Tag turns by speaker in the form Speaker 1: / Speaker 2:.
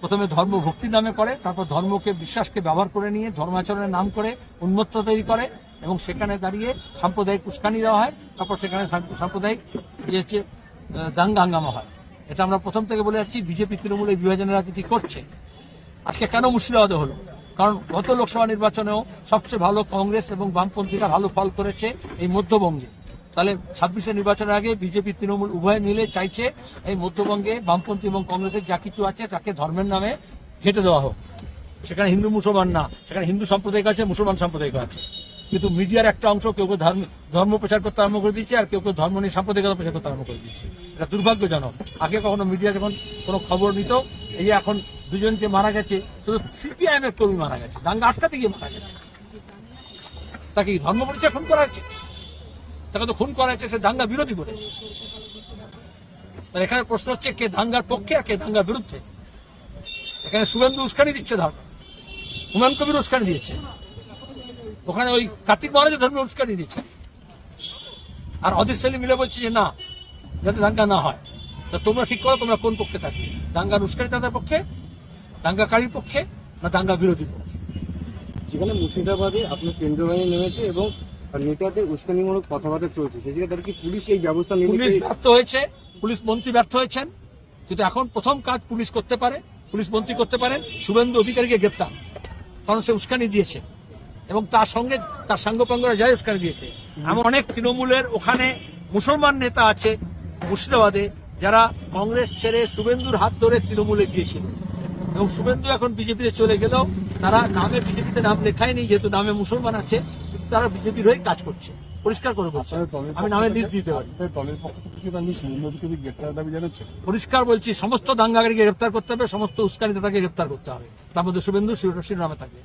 Speaker 1: প্রথমে ধর্ম ভক্তির নামে করে, তারপর ধর্মকে, বিশ্বাসকে ব্যবহার করে নিয়ে, ধর্মাচরণের নাম করে, উন্মত্ত তৈরি করে, এবং সেখানে দাঁড়িয়ে সাম্প্রদায়িক উস্কানি দেওয়া হয়, তারপর সেখানে সাম্প্রদায়িক যে হচ্ছে দাঙ্গা হাঙ্গামা হয়। এটা আমরা প্রথম থেকে বলে যাচ্ছি, বিজেপি তৃণমূল এই বিভাজনের রাজনীতি করছে। আজকে কেন মুর্শিদাবাদে হলো? কারণ গত লোকসভা নির্বাচনেও সবচেয়ে ভালো কংগ্রেস এবং বামপন্থীরা ভালো ফল করেছে এই মধ্যবঙ্গে। তাহলে ছাব্বিশে নির্বাচনের আগে বিজেপি, তৃণমূল উভয় মিলে চাইছে এই মধ্যবঙ্গে বামপন্থী এবং কংগ্রেসের যা কিছু আছে তাকে ধর্মের নামে ঘেটে দেওয়া হোক। সেখানে হিন্দু মুসলমান না, সেখানে হিন্দু সাম্প্রদায়িক আছে, মুসলমান সাম্প্রদায়িক আছে। কিন্তু মিডিয়ার একটা অংশ কেউ কেউ ধর্ম ধর্ম প্রচার করতে আরম্ভ করে দিচ্ছে আর কেউ কেউ ধর্ম নিয়ে সাম্প্রদায়িকতা প্রচার করতে আরম্ভ করে দিচ্ছে এটা দুর্ভাগ্যজনক। আগে কখনো মিডিয়া যখন কোনো খবর নিত, এই যে এখন দুজন যে মারা গেছে, শুধু সিপিআইএম এর কর্মী মারা গেছে, দাঙ্গা আটকাতে গিয়ে মারা গেছে। তাকে ধর্ম পরিচয় খুন করা হচ্ছে তাকে তো খুন করা হচ্ছে সে দাঙ্গা বিরোধী বলে এখানে প্রশ্ন হচ্ছে কে দাঙ্গার পক্ষে আর কে দাঙ্গার বিরুদ্ধে? এখানে শুভেন্দু উস্কানি দিচ্ছে ধর্ম হুমায়ুন কবির উস্কানি দিয়েছে। ওখানে ওই কার্তিক মহারাজের ধর্মে উস্কানি দিচ্ছে। আর অদিত সেলিম মিলে বলছে যে না, যাতে দাঙ্গা না হয়। তা তোমরা ঠিক করো, তোমরা কোন পক্ষে থাকবে? দাঙ্গার উস্কানি তাদের পক্ষে? দাঙ্গাকারীর পক্ষে? না দাঙ্গা বিরোধী পক্ষে?
Speaker 2: যেখানে মুর্শিদাবাদে আপনার কেন্দ্র বাহিনী নেমেছে এবং নেতাদের উস্কানিমূলক কথাবার্তা চলছে। সেই জায়গায় কি পুলিশ এই ব্যবস্থা
Speaker 1: পুলিশ ব্যর্থ হয়েছে পুলিশ মন্ত্রী ব্যর্থ হয়েছেন। কিন্তু এখন প্রথম কাজ পুলিশ করতে পারে পুলিশ মন্ত্রী করতে পারেন শুভেন্দু অধিকারীকে গ্রেপ্তার কারণ সে উস্কানি দিয়েছে। এবং তার সঙ্গে তার সাঙ্গপাঙ্গরা যাই উস্কানি দিয়েছে। এমন অনেক তৃণমূলের ওখানে মুসলমান নেতা আছে মুর্শিদাবাদে যারা কংগ্রেস ছেড়ে শুভেন্দুর হাত ধরে তৃণমূলে গিয়েছিল। এবং শুভেন্দু এখন বিজেপিতে চলে গেলেও তারা নামে বিজেপিতে নাম লেখায়নি যেহেতু নামে মুসলমান আছে তারা বিজেপির হয়ে কাজ করছে পরিষ্কার করে বলছি। আমি নামে লিস্ট দিতে পারি।
Speaker 3: দলের পক্ষ থেকে আপনি শুভেন্দু গ্রেপ্তার দাবি জানাচ্ছেন
Speaker 1: পরিষ্কার বলছি সমস্ত দাঙ্গাকারীকে গ্রেপ্তার করতে হবে সমস্ত উস্কানিদাতাকে গ্রেপ্তার করতে হবে। তার মধ্যে শুভেন্দু শিরোনামে থাকবে